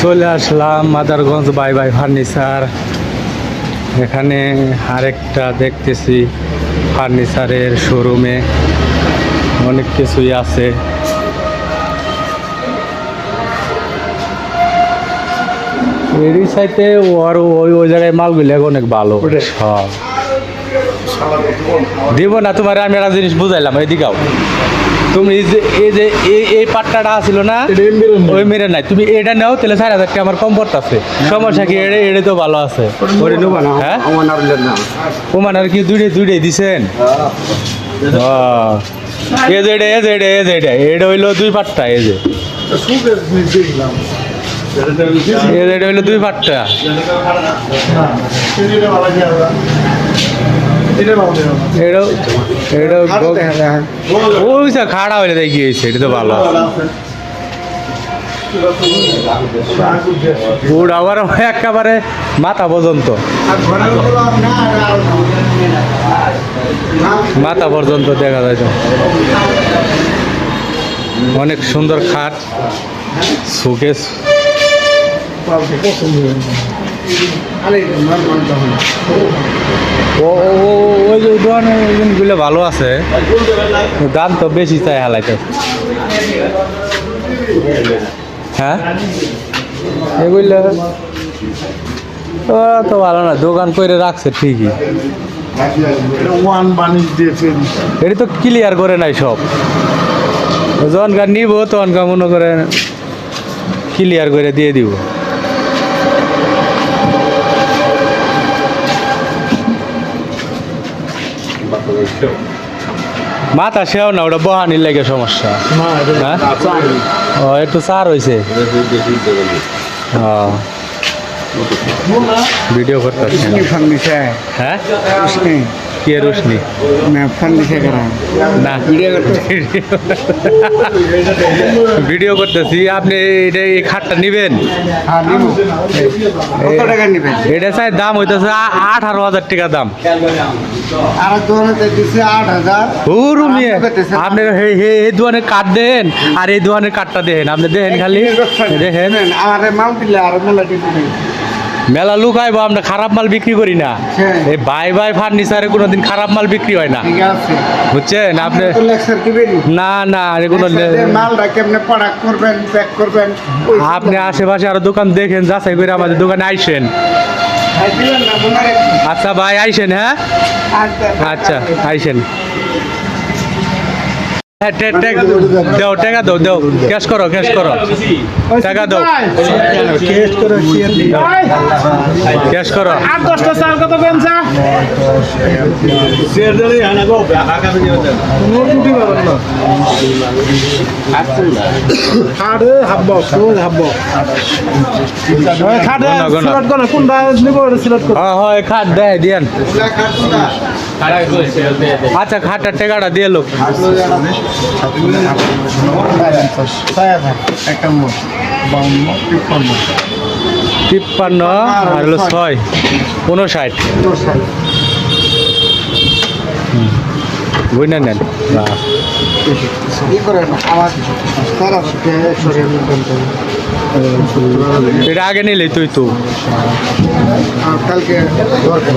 চলে আসলাম Madarganj bye bye furniture. এখানে আরেকটা দেখতেছি ফার্নিচারের শোরুমে। অনেক কিছুই আছে। এরই সাইতে ওর ওই ওই জায়গায় মালগুলো অনেক ভালো। হ্যাঁ দিব না তোমার আমি একটা জিনিস বুঝাইলাম এদিকাও তুমি এই যে এই যে এই এই পাট্টাটা ছিল না ওই মেরে নাই। তুমি এটা নাও তাহলে চার হাজার টাকা আমার কম পড়তেছে সমস্যা কি এটা এটা তো ভালো আছে। হ্যাঁ? ওমান আর কি দুইটাই দুইটাই দিছেন? এই যে এটা এই যে এটা এই যে এটা এটা হইল দুই পাট্টা এই যে। যে এটা হইল দুই পাট্টা। এটাও এটাও ওই যে খাড়া হইলে দেখি গিয়েছে এটা তো ভালো বুড় আবার একেবারে মাথা পর্যন্ত। মাথা পর্যন্ত দেখা যায় তো। অনেক সুন্দর খাট ও ও, ভালো আছে। দাম তো বেশি চাই হালাইতে। হ্যাঁ? এগুলো ওরা তো ভালো না দোকান করে রাখছে ঠিকই। এটা তো ক্লিয়ার করে নাই সব। যখনকার নিব তখনকার মনে করে ক্লিয়ার করে দিয়ে দিব। মাথা সেও না ওটা বহানির লাগে সমস্যা। হ্যাঁ? ও একটু সার হয়েছে ভিডিও করতে হ্যাঁ? ভিডিও করতেছি আপনি এটা এই খাটটা নেবেন? এটা চাই দাম হইতেছে আঠারো হাজার টাকা দাম। আপনি এই দোকানে কাঠ দেন আর এই দোকানের কাঠটা দেন। আপনি দেখেন খালি। দেখেন আমার মাল আর মেলা মেলা লুক আইব আমরা খারাপ মাল বিক্রি করি না। হ্যাঁ। এই বাই বাই ফার্নিচারে কোনোদিন খারাপ মাল বিক্রি হয় না। বুঝছেন? আপনি না না মালটা কেমনে প্রোডাক্ট করবেন প্যাক করবেন আপনি আশেপাশে আরও দোকান দেখেন যাচাই করে আমাদের দোকানে আইসেন। আচ্ছা ভাই আইসেন হ্যাঁ? আচ্ছা। আইসেন। টে- টে- দাও টাকা দাও দাও। ক্যাশ করো ক্যাশ করো। টাকা দাও। ক্যাশ করো আট দশটা চাল কত পেনছা খাড়ে হাব্ব সোজ হাব্ব। খাড়ে গণ, গণ। সিলেক্ট করো কোনটা নিব সিলেক্ট করো। হ্যাঁ হয় খাট দেয় দিয়ান। আচ্ছা খাটটার টাকাটা দিয়ে লোক। তিপ্পান্ন আর হলো ছয়। উনষাট। বুঝলেন নেন। আমার এটা আগে নিলে তুই তো। কালকে দরকার।